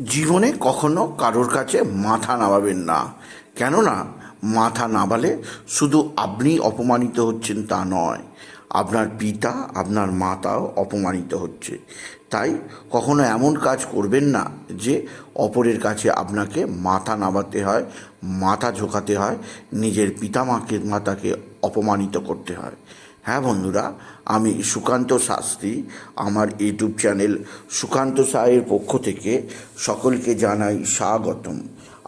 জীবনে কখনো কারোর কাছে মাথা নামাবেন না। কেননা, মাথা নামালে শুধু আপনি অপমানিত হচ্ছেন তা নয়, আপনার পিতা, আপনার মাতাও অপমানিত হচ্ছে। তাই কখনো এমন কাজ করবেন না যে অপরের কাছে আপনাকে মাথা নামাতে হয়, মাথা ঝোঁকাতে হয়, নিজের পিতামাকে, মাতাকে অপমানিত করতে হয়। হ্যাঁ বন্ধুরা আমি সুকান্ত শাস্ত্রী, আমার ইউটিউব চ্যানেল সুকান্ত সায়ের পক্ষ থেকে সকলকে জানাই স্বাগতম।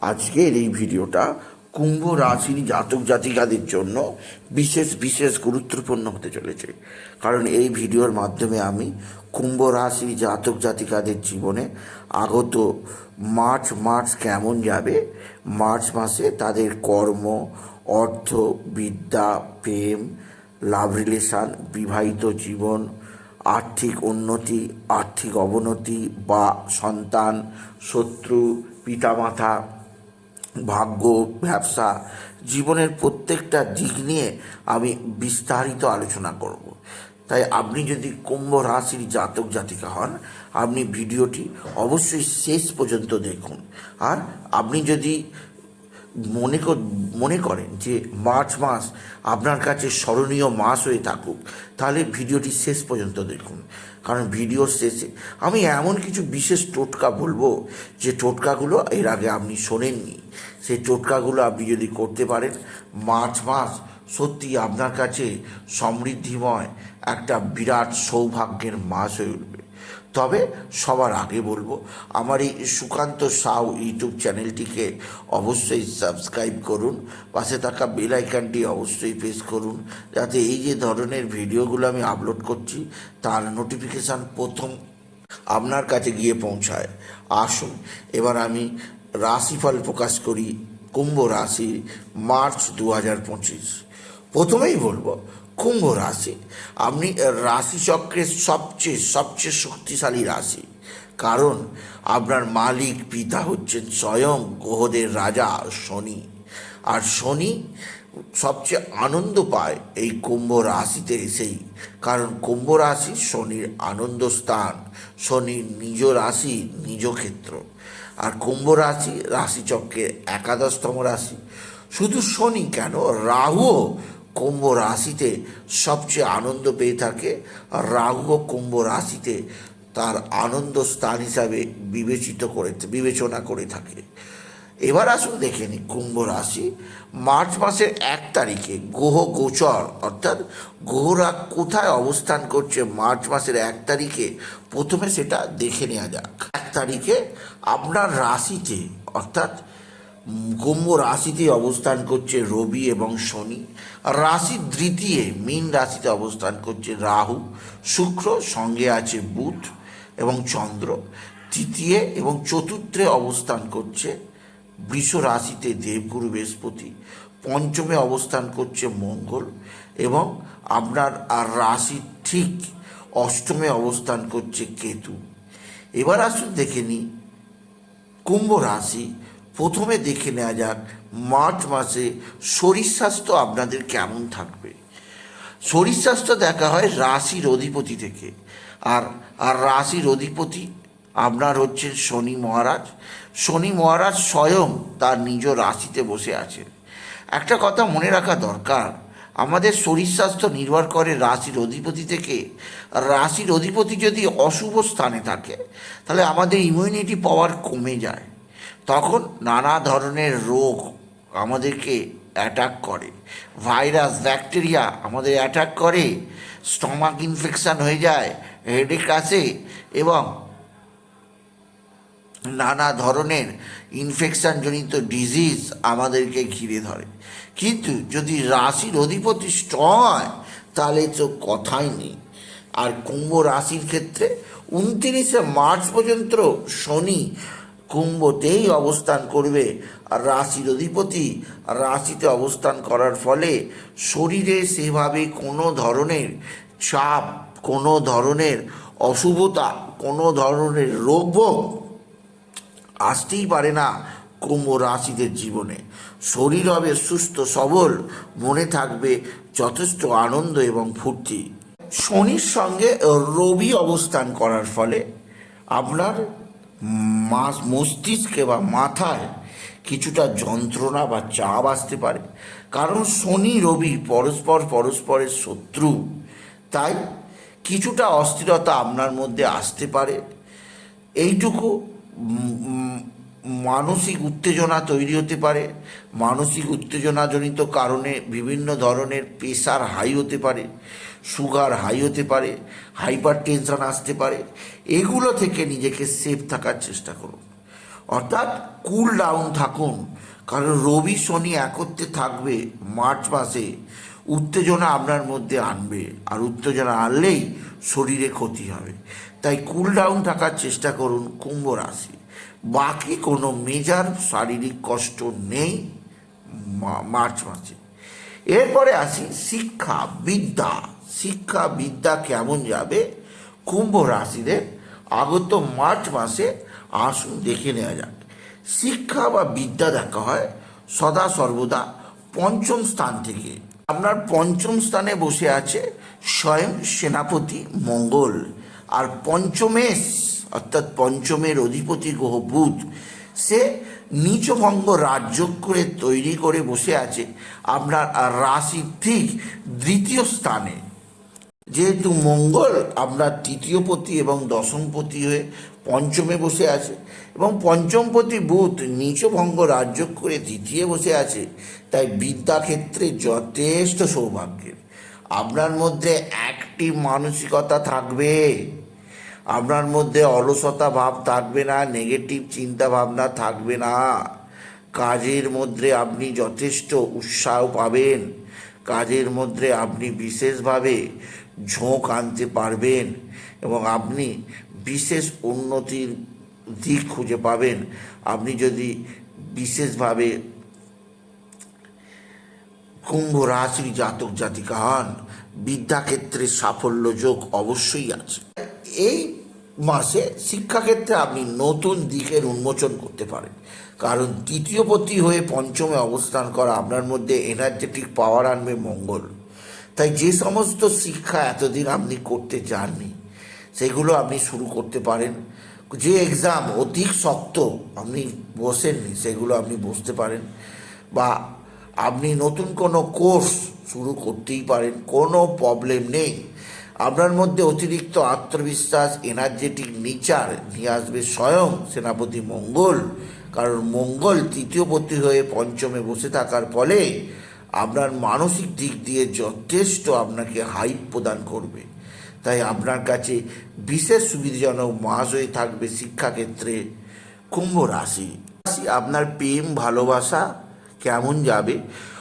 আজকের এই ভিডিওটা কুম্ভ রাশির জাতক জাতিকাদের জন্য বিশেষ বিশেষ গুরুত্বপূর্ণ হতে চলেছে। কারণ এই ভিডিওর মাধ্যমে আমি কুম্ভ রাশির জাতক জাতিকাদের জীবনে আগত মার্চ মাস কেমন যাবে, মার্চ মাসে তাদের কর্ম, অর্থ, বিদ্যা, প্রেম লাভ রিলেশান, বিবাহিত জীবন, আর্থিক উন্নতি, আর্থিক অবনতি বা সন্তান, শত্রু, পিতামাতা, ভাগ্য, ব্যবসা, জীবনের প্রত্যেকটা দিক নিয়ে আমি বিস্তারিত আলোচনা করব। তাই আপনি যদি কুম্ভ রাশির জাতক জাতিকা হন, আপনি ভিডিওটি অবশ্যই শেষ পর্যন্ত দেখুন। আর আপনি যদি মনে কর, মনে করেন যে মার্চ মাস আপনার কাছে স্মরণীয় মাস হয়ে থাকুক, তাহলে ভিডিওটি শেষ পর্যন্ত দেখুন। কারণ ভিডিওর শেষে আমি এমন কিছু বিশেষ টোটকা বলব, যে টোটকাগুলো এর আগে আপনি শোনেননি। সেই টোটকাগুলো আপনি যদি করতে পারেন, মার্চ মাস সত্যি আপনার কাছে সমৃদ্ধিময় একটা বিরাট সৌভাগ্যের মাস হয়ে উঠবে। তবে সবার আগে বলব, আমার এই সুকান্ত সাউ ইউটিউব চ্যানেলটিকে অবশ্যই সাবস্ক্রাইব করুন, পাশে থাকা বেল আইকনটি অবশ্যই প্রেস করুন, যাতে এই যে ধরনের ভিডিওগুলো আমি আপলোড করছি, তার নোটিফিকেশান প্রথম আপনার কাছে গিয়ে পৌঁছায়। আসুন, এবার আমি রাশিফল প্রকাশ করি, কুম্ভ রাশি মার্চ দু হাজার পঁচিশ। প্রথমেই বলব কুম্ভ রাশি। আপনি রাশিচক্রের সবচেয়ে সবচেয়ে শক্তিশালী রাশি। কারণ আপনার মালিক পিতা হচ্ছেন স্বয়ং গ্রহদের রাজা শনি। আর শনি সবচেয়ে আনন্দ পায় এই কুম্ভ রাশিতে এসেই। কারণ কুম্ভ রাশি শনির আনন্দ স্থান, শনির নিজ রাশি, নিজ ক্ষেত্র। আর কুম্ভ রাশি রাশিচক্রের একাদশতম রাশি। শুধু শনি কেন, রাহুও কুম্ভ রাশিতে সবচেয়ে আনন্দ পেয়ে থাকে। রাহুও কুম্ভ রাশিতে তার আনন্দ স্থান হিসাবে বিবেচিত করে, বিবেচনা করে থাকে। এবার আসুন দেখে নিই কুম্ভ রাশি। মার্চ মাসের এক তারিখে গ্রহ গোচর, অর্থাৎ গ্রহরা কোথায় অবস্থান করছে মার্চ মাসের এক তারিখে, প্রথমে সেটা দেখে নেওয়া যাক। এক তারিখে আপনার রাশিতে, অর্থাৎ কুম্ভ রাশিতে অবস্থান করছে রবি এবং শনি। রাশির দ্বিতীয়, মীন রাশিতে অবস্থান করছে রাহু। শুক্র সঙ্গে আছে বুধ এবং চন্দ্র। তৃতীয় এবং চতুর্থে অবস্থান করছে বৃষ রাশিতে দেবগুরু বৃহস্পতি। পঞ্চমে অবস্থান করছে মঙ্গল এবং আপনার আর রাশি ঠিক অষ্টমে অবস্থান করছে কেতু। এবার আসুন দেখে নিই। কুম্ভ রাশি প্রথমে দেখে নেওয়া যাক মার্চ মাসে শরীর স্বাস্থ্য আপনাদের কেমন থাকবে। শরীর স্বাস্থ্য দেখা হয় রাশির অধিপতি থেকে। আর আর রাশির অধিপতি আপনার হচ্ছেন শনি মহারাজ। শনি মহারাজ স্বয়ং তার নিজ রাশিতে বসে আছেন। একটা কথা মনে রাখা দরকার, আমাদের শরীর স্বাস্থ্য নির্ভর করে রাশির অধিপতি থেকে। রাশির অধিপতি যদি অশুভ স্থানে থাকে, তাহলে আমাদের ইমিউনিটি পাওয়ার কমে যায়। তখন নানা ধরনের রোগ আমাদেরকে অ্যাটাক করে। ভাইরাস, ব্যাকটেরিয়া আমাদের অ্যাটাক করে স্টমাক ইনফেকশান হয়ে যায় হেডেক আসে এবং নানা ধরনের ইনফেকশানজনিত ডিজিজ আমাদেরকে ঘিরে ধরে। কিন্তু যদি রাশির অধিপতি স্ট্রং হয়, তাহলে তো কথাই নেই। আর কুম্ভ রাশির ক্ষেত্রে উনত্রিশে মার্চ পর্যন্ত শনি কুম্ভতেই অবস্থান করবে। আর রাশির অধিপতি রাশিতে অবস্থান করার ফলে শরীরে সেভাবে কোনো ধরনের চাপ, কোনো ধরনের অশুভতা, কোনো ধরনের রোগ আসতেই পারে না কুম্ভ রাশিদের জীবনে। শরীর হবে সুস্থ, সবল, মনে থাকবে যথেষ্ট আনন্দ এবং ফুর্তি। শনির সঙ্গে রবি অবস্থান করার ফলে আপনার মাস মস্তিষ্কে বা মাথায় কিছুটা যন্ত্রণা বা চাপ আসতে পারে। কারণ শনি, রবি পরস্পর পরস্পরের শত্রু। তাই কিছুটা অস্থিরতা আপনার মধ্যে আসতে পারে। এইটুকু মানসিক উত্তেজনা তৈরি হতে পারে। মানসিক উত্তেজনাজনিত কারণে বিভিন্ন ধরনের প্রেশার হাই হতে পারে, সুগার হাই হতে পারে হাইপার টেনশন আসতে পারে। এগুলো থেকে নিজেকে সেফ থাকার চেষ্টা করুন। অর্থাৎ কুল ডাউন থাকুন। কারণ রবি শনি একত্রে থাকবে মার্চ মাসে, উত্তেজনা আপনার মধ্যে আনবে আর উত্তেজনা আনলেই শরীরে ক্ষতি হবে। তাই কুল ডাউন থাকার চেষ্টা করুন কুম্ভ রাশি। বাকি কোনো মেজার শারীরিক কষ্ট নেই মার্চ মাসে। এরপরে আসি শিক্ষা বিদ্যা। শিক্ষা বিদ্যা কেমন যাবে? কুম্ভ রাশিদের আগত মার্চ মাসে আসুন দেখে নেওয়া যাক। শিক্ষা বা বিদ্যা দেখা হয় সদা সর্বদা পঞ্চম স্থান থেকে। আপনার পঞ্চম স্থানে বসে আছে স্বয়ং সেনাপতি মঙ্গল। আর পঞ্চমেশ অর্থাৎ পঞ্চমের অধিপতি গ্রহ বুধ, সে নিচভঙ্গ রাজ্য করে তৈরি করে বসে আছে আপনার রাশির ঠিক দ্বিতীয় স্থানে। যেহেতু মঙ্গল আপনার তৃতীয়পতি এবং দশমপতি হয়ে পঞ্চমে বসে আছে। এবং পঞ্চমপতি বুধ নিচভঙ্গ রাজ্য করে দ্বিতীয় বসে আছে। তাই বিদ্যাক্ষেত্রে যথেষ্ট সৌভাগ্যের। আপনার মধ্যে একটি মানসিকতা থাকবে। আপনার মধ্যে অলসতা ভাব থাকবে না নেগেটিভ চিন্তা ভাবনা থাকবে না। কাজের মধ্যে আপনি যথেষ্ট উৎসাহ পাবেন। কাজের মধ্যে আপনি বিশেষভাবে ঝোঁক আনতে পারবেন এবং আপনি বিশেষ উন্নতির দিক খুঁজে পাবেন। আপনি যদি বিশেষভাবে কুম্ভ রাশির জাতক জাতিকা হন বিদ্যাক্ষেত্রে সাফল্য যোগ অবশ্যই আছে। এই মাসে শিক্ষাক্ষেত্রে আপনি নতুন দিকের উন্মোচন করতে পারেন। কারণ তৃতীয়পতি হয়ে পঞ্চমে অবস্থান করা আপনার মধ্যে এনার্জেটিক পাওয়ার আনবে মঙ্গল। তাই যে সমস্ত শিক্ষা এতদিন আপনি করতে চাননি, সেগুলো আপনি শুরু করতে পারেন। যে এক্সাম অধিক শক্ত আপনি বসেননি, সেগুলো আপনি বসতে পারেন। বা আপনি নতুন কোনো কোর্স শুরু করতেই পারেন, কোনো প্রবলেম নেই। আপনার মধ্যে অতিরিক্ত আত্মবিশ্বাস এনার্জেটিক নেচার নিয়ে আসবে স্বয়ং সেনাপতি মঙ্গল। কারণ মঙ্গল তৃতীয়পতি হয়ে পঞ্চমে বসে থাকার ফলে আপনার মানসিক দিক দিয়ে যথেষ্ট আপনাকে হাইপ প্রদান করবে। তাই আপনার কাছে বিশেষ সুবিধাজনক মাস হয়ে থাকবে শিক্ষাক্ষেত্রে কুম্ভ রাশি। আপনার প্রেম, ভালোবাসা কেমন যাবে?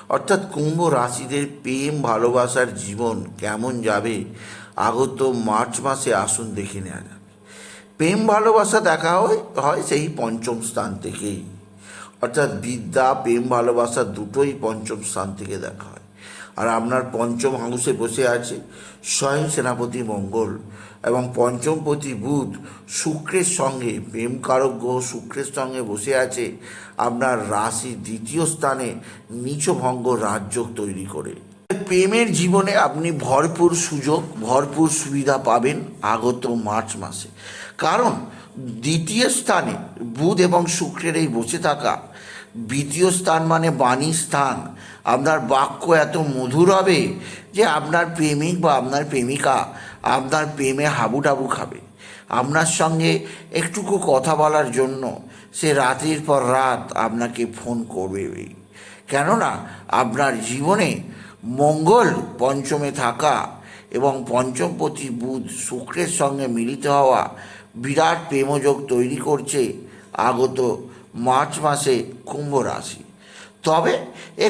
অর্থাৎ কুম্ভ রাশিদের প্রেম, ভালোবাসার জীবন কেমন যাবে? আগত মার্চ মাসে আসুন দেখে নেওয়া যাবে প্রেম, ভালোবাসা দেখা হয় হয় সেই পঞ্চম স্থান থেকেই। অর্থাৎ বিদ্যা, প্রেম, ভালোবাসা দুটোই পঞ্চম স্থান থেকে দেখা হয়। আর আপনার পঞ্চম হাউসে বসে আছে স্বয়ং সেনাপতি মঙ্গল এবং পঞ্চমপতি বুধ শুক্রের সঙ্গে প্রেম কারক গ্রহ শুক্রের সঙ্গে বসে আছে আপনার রাশি দ্বিতীয় স্থানে নিচভঙ্গ রাজ্য তৈরি করে। প্রেমের জীবনে আপনি ভরপুর সুযোগ, ভরপুর সুবিধা পাবেন আগত মার্চ মাসে। কারণ দ্বিতীয় স্থানে বুধ এবং শুক্রের এই বসে থাকা দ্বিতীয় স্থান মানে বাণী স্থান। আপনার বাক্য এত মধুর হবে যে আপনার প্রেমিক বা আপনার প্রেমিকা আপনার প্রেমে হাবুডাবু খাবে। আপনার সঙ্গে একটুকু কথা বলার জন্য সে রাতের পর রাত আপনাকে ফোন করবে। কেননা আপনার জীবনে মঙ্গল পঞ্চমে থাকা এবং পঞ্চমপতি বুধ শুক্রের সঙ্গে মিলিত হওয়া বিরাট প্রেমযোগ তৈরি করছে আগত মার্চ মাসে কুম্ভ রাশি। তবে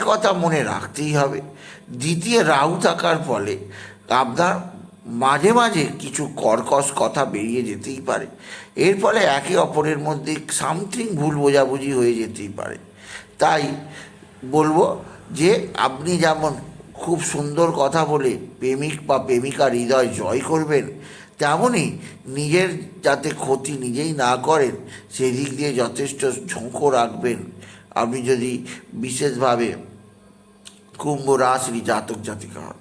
কথা মনে রাখতেই হবে, দ্বিতীয় রাহু থাকার ফলে আপনার মাঝে মাঝে কিছু কর্কশ কথা বেরিয়ে যেতেই পারে। এর ফলে একে অপরের মধ্যে সামথিং ভুল বোঝাবুঝি হয়ে যেতেই পারে। তাই বলব যে, আপনি যেমন খুব সুন্দর কথা বলে প্রেমিক বা প্রেমিকার হৃদয় জয় করবেন তেমনই নিজের যাতে ক্ষতি নিজেই না করেন সেই দিক দিয়ে যথেষ্ট ঝোঁকো রাখবেন। আপনি যদি বিশেষভাবে কুম্ভ রাশি জাতক জাতিকা হন।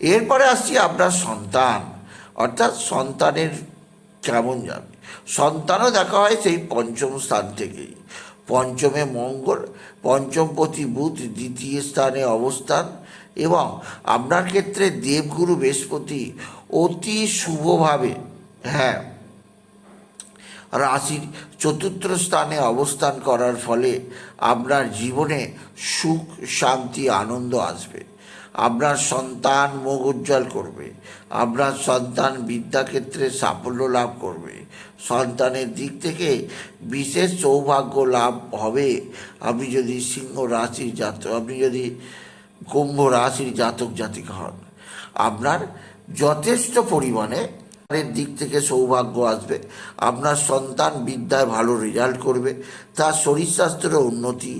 এরপরে আসছি আপনার সন্তান। অর্থাৎ সন্তানের কেমন যাবে সন্তানও দেখা হয় সেই পঞ্চম স্থান থেকেই। পঞ্চমে মঙ্গল পঞ্চমপতি বুধ, দ্বিতীয় স্থানে অবস্থান এবং আপনার ক্ষেত্রে দেবগুরু বৃহস্পতি অতি শুভভাবে হ্যাঁ রাশির চতুর্থ স্থানে অবস্থান করার ফলে আপনার জীবনে সুখ, শান্তি, আনন্দ আসবে। আপনার সন্তান মুখ উজ্জ্বল করবে। আপনার সন্তান বিদ্যাক্ষেত্রে সাফল্য লাভ করবে। সন্তানের দিক থেকে বিশেষ সৌভাগ্য লাভ হবে। আপনি যদি সিংহ রাশির জাতক আপনি যদি কুম্ভ রাশির জাতক জাতিকা হন, আপনার যথেষ্ট পরিমাণে দিক থেকে সৌভাগ্য আসবে। আপনার সন্তান বিদ্যায় ভালো রেজাল্ট করবে, তার শরীর স্বাস্থ্যের উন্নতি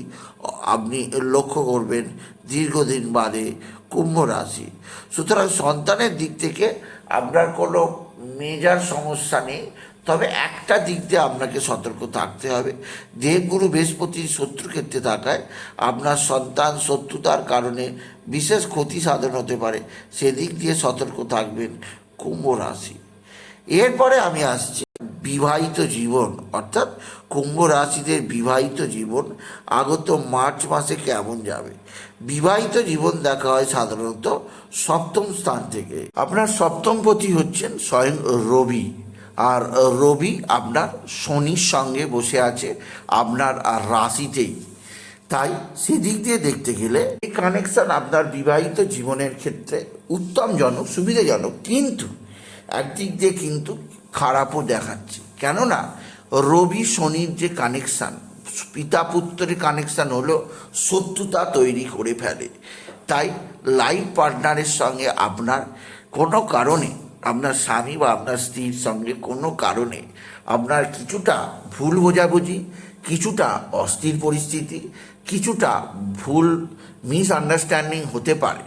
আপনি লক্ষ্য করবেন দীর্ঘদিন বাদে কুম্ভ রাশি। সুতরাং সন্তানের দিক থেকে আপনার কোনো মেজার সমস্যা নেই। তবে একটা দিক দিয়ে আপনাকে সতর্ক থাকতে হবে। দেবগুরু বৃহস্পতির শত্রু ক্ষেত্রে থাকায় আপনার সন্তান শত্রুতার কারণে বিশেষ ক্ষতি সাধন হতে পারে। সেদিক দিয়ে সতর্ক থাকবেন কুম্ভ রাশি। এরপরে আমি আসছি বিবাহিত জীবন, অর্থাৎ কুম্ভ রাশিদের বিবাহিত জীবন আগত মার্চ মাসে কেমন যাবে। বিবাহিত জীবন দেখা হয় সাধারণত সপ্তম স্থান থেকে। আপনার সপ্তমপতি হচ্ছেন স্বয়ং রবি। আর রবি আপনার শনির সঙ্গে বসে আছে, আপনার আর রাশিতেই। তাই সেদিক দিয়ে দেখতে গেলে এই কানেকশান আপনার বিবাহিত জীবনের ক্ষেত্রে উত্তমজনক, সুবিধাজনক, কিন্তু একদিক দিয়ে কিন্তু খারাপও দেখাচ্ছে। কেননা, রবি শনির যে কানেকশান পিতা পুত্রের কানেকশান হলো শত্রুতা তৈরি করে ফেলে। তাই লাইফ পার্টনারের সঙ্গে আপনার কোনো কারণে আপনার স্বামী বা আপনার স্ত্রীর সঙ্গে কোনো কারণে আপনার কিছুটা ভুল বোঝাবুঝি, কিছুটা অস্থির পরিস্থিতি, কিছুটা ভুল মিসআন্ডারস্ট্যান্ডিং হতে পারে,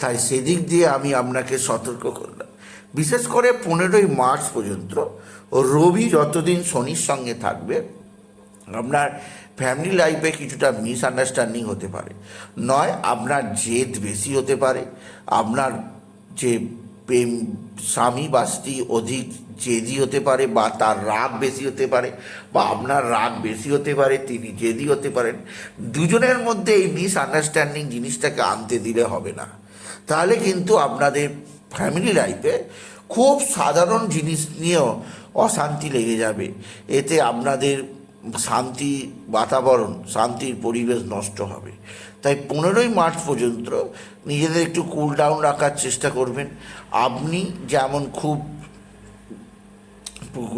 তাই সেদিক দিয়ে আমি আপনাকে সতর্ক করলাম। বিশেষ করে পনেরোই মার্চ পর্যন্ত রবি যতদিন শনির সঙ্গে থাকবে, আপনার ফ্যামিলি লাইফে কিছুটা মিসআন্ডারস্ট্যান্ডিং হতে পারে। নয়, আপনার জেদ বেশি হতে পারে, আপনার যে প্রেম স্বামী বা স্ত্রী অধিক জেদি হতে পারে বা তার রাগ বেশি হতে পারে বা আপনার রাগ বেশি হতে পারে, তিনি জেদি হতে পারেন, দুজনের মধ্যে এই মিসআন্ডারস্ট্যান্ডিং জিনিসটাকে আনতে দিলে হবে না। তাহলে কিন্তু আপনাদের ফ্যামিলি লাইফে খুব সাধারণ জিনিস নিয়েও অশান্তি লেগে যাবে। এতে আপনাদের শান্তি বাতাবরণ, শান্তির পরিবেশ নষ্ট হবে। তাই পনেরোই মার্চ পর্যন্ত নিজেদের একটু কুল ডাউন রাখার চেষ্টা করবেন। আপনি যেমন খুব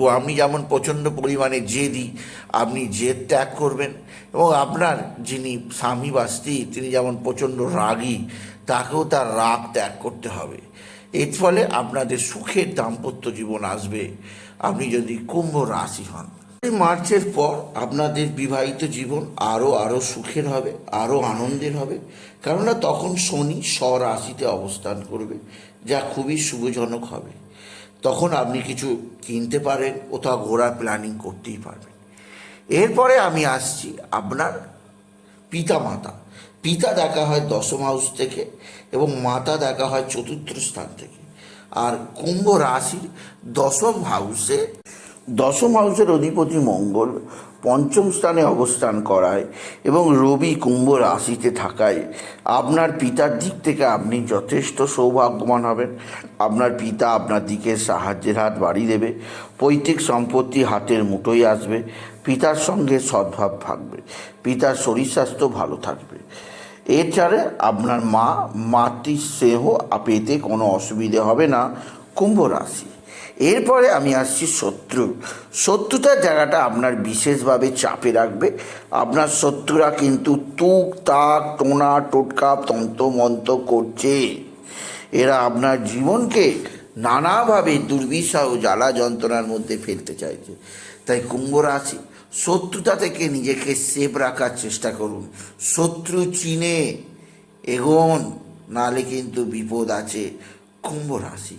আপনি যেমন প্রচণ্ড পরিমাণে জেদি, আপনি জেদ ত্যাগ করবেন। এবং আপনার যিনি স্বামী বা স্ত্রী, তিনি যেমন প্রচণ্ড রাগী, তাকেও তার রাগ ত্যাগ করতে হবে। এর ফলে আপনাদের সুখের দাম্পত্য জীবন আসবে। আপনি যদি কুম্ভ রাশি হন মার্চের পর আপনাদের বিবাহিত জীবন আরও আরও সুখের হবে আরও আনন্দের হবে। কেননা তখন শনি স্বরাশিতে অবস্থান করবে, যা খুবই শুভজনক হবে। তখন আপনি কিছু কিনতে পারেন, কোথাও ঘোরার প্ল্যানিং করতেই পারবেন। এরপরে আমি আসছি আপনার পিতা মাতা। পিতা দেখা হয় দশম হাউস থেকে এবং মাতা দেখা হয় চতুর্থ স্থান থেকে। আর কুম্ভ রাশির দশম হাউসে দশম হাউসের অধিপতি মঙ্গল পঞ্চম স্থানে অবস্থান করায় এবং রবি কুম্ভ রাশিতে থাকায় আপনার পিতার দিক থেকে আপনি যথেষ্ট সৌভাগ্যবান হবেন। আপনার পিতা আপনার দিকে সাহায্যের হাত বাড়িয়ে দেবে, পৈতৃক সম্পত্তি হাতের মুঠোয় আসবে, পিতার সঙ্গে সদ্ভাব থাকবে, পিতার শরীর স্বাস্থ্য ভালো থাকবে। এছাড়া আপনার মা, মাতৃ স্নেহ পেতে কোনো অসুবিধে হবে না। কুম্ভ রাশি। এরপরে আমি আসছি শত্রু। শত্রুতার জায়গাটা আপনার বিশেষভাবে চাপে রাখবে। আপনার শত্রুরা কিন্তু তুক, তাক, টোনা, টোটকা, তন্ত, মন্ত করছে। এরা আপনার জীবনকে নানাভাবে দুর্বিষহ জ্বালা যন্ত্রণার মধ্যে ফেলতে চাইছে। তাই কুম্ভ রাশি, শত্রুতা থেকে নিজেকে সেফ রাখার চেষ্টা করুন। শত্রু চিনে এগোন নালে কিন্তু বিপদ আছে কুম্ভ রাশি।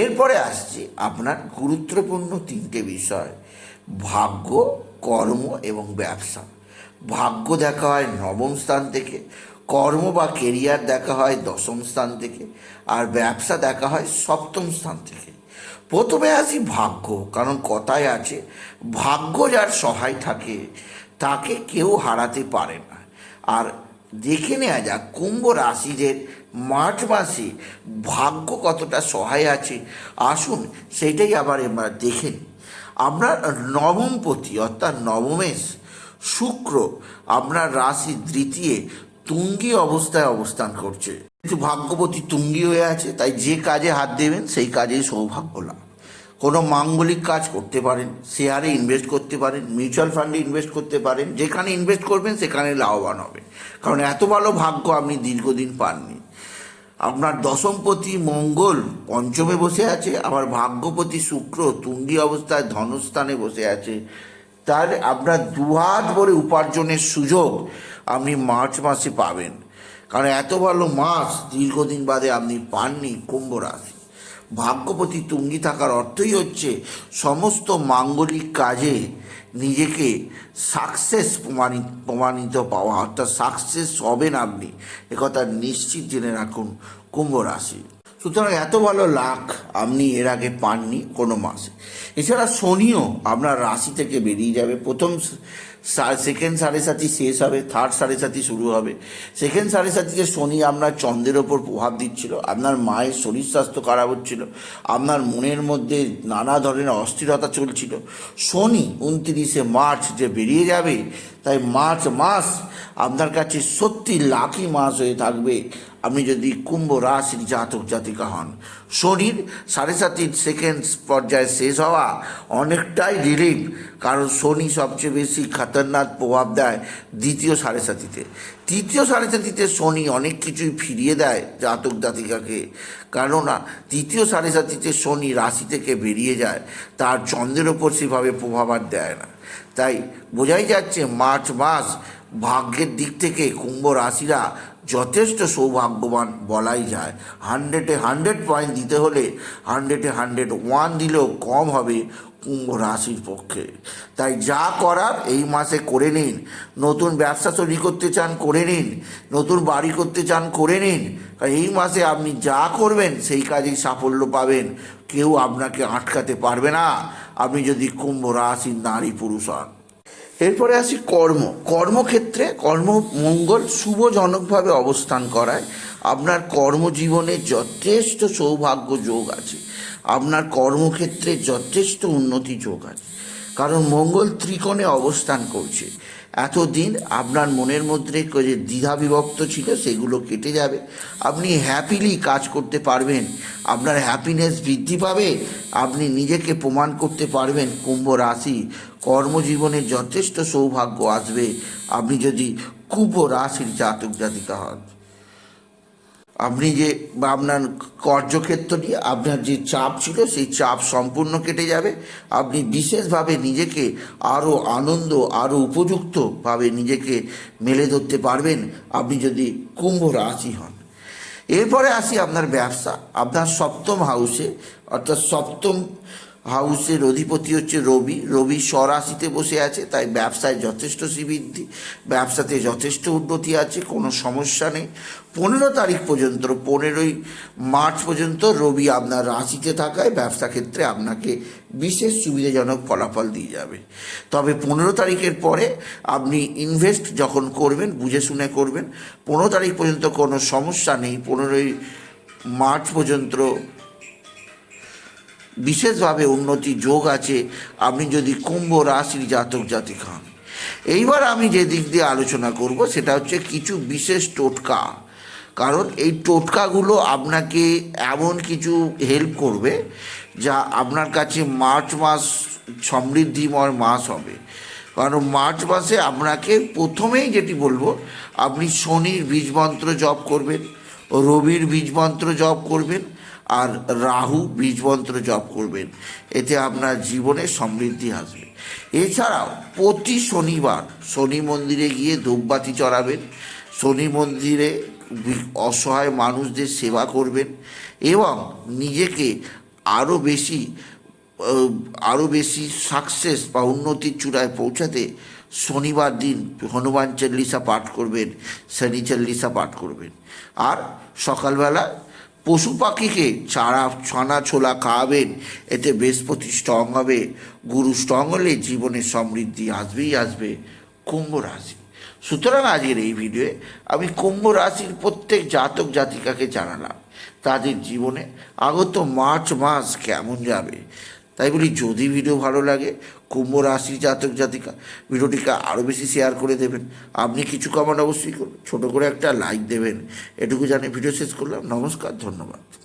এরপরে আসছে আপনার গুরুত্বপূর্ণ তিনটে বিষয়। ভাগ্য, কর্ম এবং ব্যবসা। ভাগ্য দেখা হয় নবম স্থান থেকে, কর্ম বা কেরিয়ার দেখা হয় দশম স্থান থেকে, আর ব্যবসা দেখা হয় সপ্তম স্থান থেকে। প্রথমে আসি ভাগ্য, কারণ কথায় আছে, ভাগ্য যার সহায় থাকে, তাকে কেউ হারাতে পারে না। আর দেখে নেওয়া যাক, কুম্ভ রাশিদের মার্চ মাসে ভাগ্য কতটা সহায় আছে? আসুন সেটাই আবার এবার দেখে নিই। আপনার নবমপতি অর্থাৎ নবমেশ শুক্র আপনার রাশি দ্বিতীয় তুঙ্গি অবস্থায় অবস্থান করছে। কিন্তু ভাগ্যবতী তুঙ্গি হয়ে আছে, তাই যে কাজে হাত দেবেন সেই কাজেই সৌভাগ্য লাভ। কোনো মাঙ্গলিক কাজ করতে পারেন, শেয়ারে ইনভেস্ট করতে পারেন মিউচুয়াল ফান্ডে ইনভেস্ট করতে পারেন, যেখানে ইনভেস্ট করবেন সেখানে লাভবান হবে কারণ এত ভালো ভাগ্য আপনি দীর্ঘদিন পাননি। আপনার দশমপতি মঙ্গল পঞ্চমে বসে আছে, আবার ভাগ্যপতি শুক্র তুঙ্গি অবস্থায় ধনস্থানে বসে আছে। তার আপনার দুহাত ভরে উপার্জনের সুযোগ আপনি মার্চ মাসে পাবেন। কারণ এত ভালো মাস দীর্ঘদিন বাদে আপনি পাননি, কুম্ভ রাশি। ভাগ্যপতি তুঙ্গি থাকার অর্থই হচ্ছে সমস্ত মাঙ্গলিক কাজে নিজেকে সাকসেস প্রমাণিত প্রমাণিত পাওয়া। অর্থাৎ সাকসেস হবেন আপনি। একথা নিশ্চিত জেনে রাখুন কুম্ভ রাশি। সুতরাং এত ভালো লাখ আপনি এর আগে পাননি কোনো মাসে। এছাড়া শনিও আপনার রাশি থেকে বেরিয়ে যাবে। প্রথম সেকেন্ড সাড়ে সাতি শেষ হবে থার্ড সাড়ে সাতি শুরু হবে সেকেন্ড সাড়ে সাথীতে শনি আপনার চন্দ্রের ওপর প্রভাব দিচ্ছিল আপনার মায়ের শরীর স্বাস্থ্য খারাপ হচ্ছিল আপনার মনের মধ্যে নানা ধরনের অস্থিরতা চলছিল। শনি উনত্রিশে মার্চ যে বেরিয়ে যাবে, তাই মার্চ মাস আপনার কাছে সত্যি লাকি মাস হয়ে থাকবে। আপনি যদি কুম্ভ রাশির জাতক জাতিকা হন শনির সাড়ে সাতির সেকেন্ড পর্যায়ে শেষ হওয়া অনেকটাই রিলিফ, কারণ শনি সবচেয়ে বেশি খতরনাক প্রভাব দেয় দ্বিতীয় সাড়ে সাতিতে। তৃতীয় সাড়ে সাতিতে শনি অনেক কিছুই ফিরিয়ে দেয় জাতক জাতিকাকে, কেননা তৃতীয় সাড়ে সাতিতে শনি রাশি থেকে বেরিয়ে যায়, তার চন্দ্রের ওপর সেভাবে প্রভাব আর দেয় না। তাই বোঝাই যাচ্ছে মার্চ মাস ভাগ্যের দিক থেকে কুম্ভ রাশিরা যথেষ্ট সৌভাগ্যবান বলাই যায়। হান্ড্রেডে হান্ড্রেড পয়েন্ট দিতে হলে হান্ড্রেডে হান্ড্রেড ওয়ান দিলেও কম হবে কুম্ভ রাশির পক্ষে। তাই যা করার এই মাসে করে নিন। নতুন ব্যবসা তৈরি করতে চান, করে নিন। নতুন বাড়ি করতে চান, করে নিন। এই মাসে আপনি যা করবেন, সেই কাজেই সাফল্য পাবেন। কেউ আপনাকে আটকাতে পারবে না। আপনি যদি কুম্ভ রাশির নারী পুরুষ হন। এরপরে আসি কর্ম। কর্মক্ষেত্রে কর্ম মঙ্গল শুভজনকভাবে অবস্থান করায়। আপনার কর্মজীবনে যথেষ্ট সৌভাগ্য যোগ আছে। আপনার কর্মক্ষেত্রে যথেষ্ট উন্নতি যোগ আছে। কারণ মঙ্গল ত্রিকোণে অবস্থান করছে। এতদিন আপনার মনের মধ্যে যে দ্বিধা বিভক্ত ছিল, সেগুলো কেটে যাবে। আপনি হ্যাপিলি কাজ করতে পারবেন। আপনার হ্যাপিনেস বৃদ্ধি পাবে। আপনি নিজেকে প্রমাণ করতে পারবেন। কুম্ভ রাশি কর্মজীবনে যথেষ্ট সৌভাগ্য আসবে। আপনি যদি কুম্ভ রাশির জাতক জাতিকা হন। আপনি যে আপনার কার্যক্ষেত্র নিয়ে আপনার যে চাপ ছিল, সেই চাপ সম্পূর্ণ কেটে যাবে। আপনি বিশেষভাবে নিজেকে আরও আনন্দ আরও উপযুক্তভাবে নিজেকে মেলে ধরতে পারবেন, আপনি যদি কুম্ভ রাশি হন। এরপরে আসি আপনার ব্যবসা। আপনার সপ্তম হাউসে অর্থাৎ সপ্তম হাউসের অধিপতি হচ্ছে রবি। রবি স্বরাশিতে বসে আছে, তাই ব্যবসায় যথেষ্ট শ্রীবৃদ্ধি, ব্যবসাতে যথেষ্ট উন্নতি আছে, কোনো সমস্যা নেই। পনেরো তারিখ পর্যন্ত, পনেরোই মার্চ পর্যন্ত রবি আপনার রাশিতে থাকায় ব্যবসা ক্ষেত্রে আপনাকে বিশেষ সুবিধাজনক ফলাফল দিয়ে যাবে। তবে পনেরো তারিখের পরে আপনি ইনভেস্ট যখন করবেন, বুঝে শুনে করবেন, পনেরো তারিখ পর্যন্ত কোনো সমস্যা নেই। পনেরোই মার্চ পর্যন্ত বিশেষভাবে উন্নতি যোগ আছে, আপনি যদি কুম্ভ রাশির জাতক জাতিক হন। এইবার আমি যে দিক দিয়ে আলোচনা করব, সেটা হচ্ছে কিছু বিশেষ টোটকা। কারণ এই টোটকাগুলো আপনাকে এমন কিছু হেল্প করবে, যা আপনার কাছে মার্চ মাস সমৃদ্ধিময় মাস হবে। কারণ মার্চ মাসে আপনাকে প্রথমেই যেটি বলব, আপনি শনির বীজমন্ত্র জপ করবেন, রবির বীজমন্ত্র জপ করবেন আর রাহু বীজমন্ত্র জপ করবেন। এতে আপনার জীবনে সমৃদ্ধি আসবে। এছাড়াও প্রতি শনিবার শনি মন্দিরে গিয়ে ধূপবাতি চড়াবেন। শনি মন্দিরে অসহায় মানুষদের সেবা করবেন এবং নিজেকে আরও বেশি আরও বেশি সাকসেস বা উন্নতির চূড়ায় পৌঁছাতে শনিবার দিন হনুমান চল্লিশা পাঠ করবেন, শনি চল্লিশা পাঠ করবেন। আর সকালবেলা পশু পাখিকে চারা ছানা ছোলা খাওয়াবেন। এতে বৃহস্পতি স্ট্রং হবে। গুরু স্ট্রং হলে জীবনে সমৃদ্ধি আসবেই আসবে। কুম্ভ রাশি। সুতরাং আজকের এই ভিডিওয়ে আমি কুম্ভ রাশির প্রত্যেক জাতক জাতিকাকে জানালাম। তাদের জীবনে আগত মার্চ মাস কেমন যাবে? তাই বলি, যদি ভিডিও ভালো লাগে, কুম্ভ রাশি জাতক জাতিকা, ভিডিওটিকে আরও বেশি শেয়ার করে দেবেন। আপনি কিছু কমেন্ট অবশ্যই করবেন ছোটো করে একটা লাইক দেবেন। এটুকু জানে ভিডিও শেষ করলাম। নমস্কার, ধন্যবাদ।